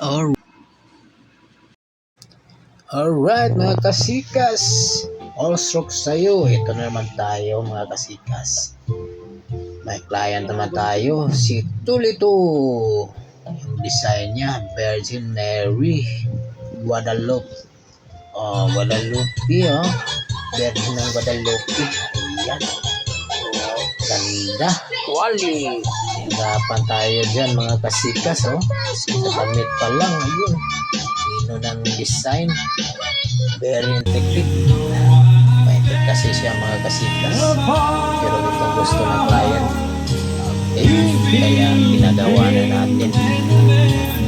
Alright. Alright mga kasikas. All strokes sa'yo. Ito na naman tayo mga kasikas. May client naman tayo. Si Tulito. Yung design niya. Virgin Mary. Guadalupe. Oh, Guadalupe oh. Virgin ng Guadalupe. Ayan. Ganda. Quality. Hirapan tayo dyan mga kasikas oh. Sa damit pa lang. Ayun. Lino ng design. Very intricate. Maintit kasi siya mga kasikas. Pero itong gusto ng client. Okay. Kaya ginagawa na natin.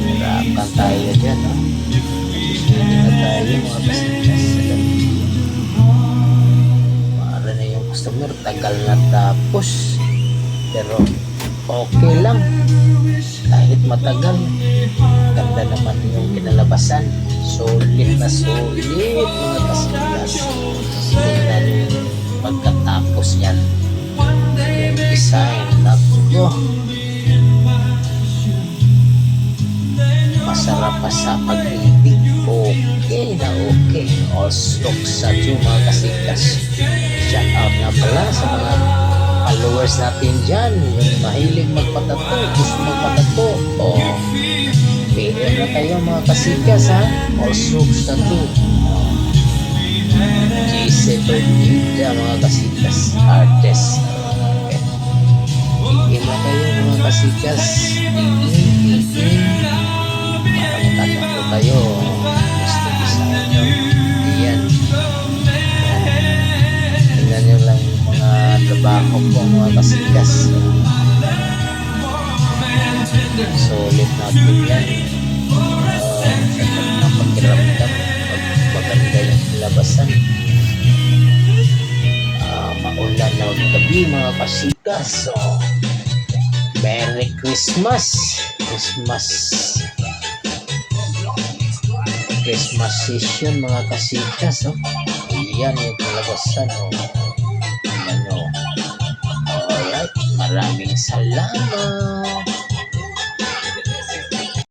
Hirapan tayo dyan. Oh. Hindi na tayo mga kasikas. Para na yung customer. Tagal na tapos. Pero okay lang. Kahit matagal. Ganda naman yung kinalabasan. Sulit na sulit mga kasikas. Tingnan pagkatapos yan. Yung design. Nako. Masarap pa sa pag-ibig. Okay na okay. All strokes sa mga kasikas. Shout out nga pala sa mga followers natin dyan. Yung mahilig magpatato. Gusto magpatato. O, PM na kayo mga kasikas ha. All strokes tattoo. JC Bermuda mga kasikas. Artist. Okay. PM na kayo mga kasikas. Trabaho ko mga kasikas. Solid natin yan. Uh, sa pagkiramdam, pag maganda yung labasan. Ah, maulan na gabi mga kasikas. So, Merry Christmas! Christmas Christmas season mga kasikas. Oh. Yan yung kalabasan. Oh. Maraming salamat.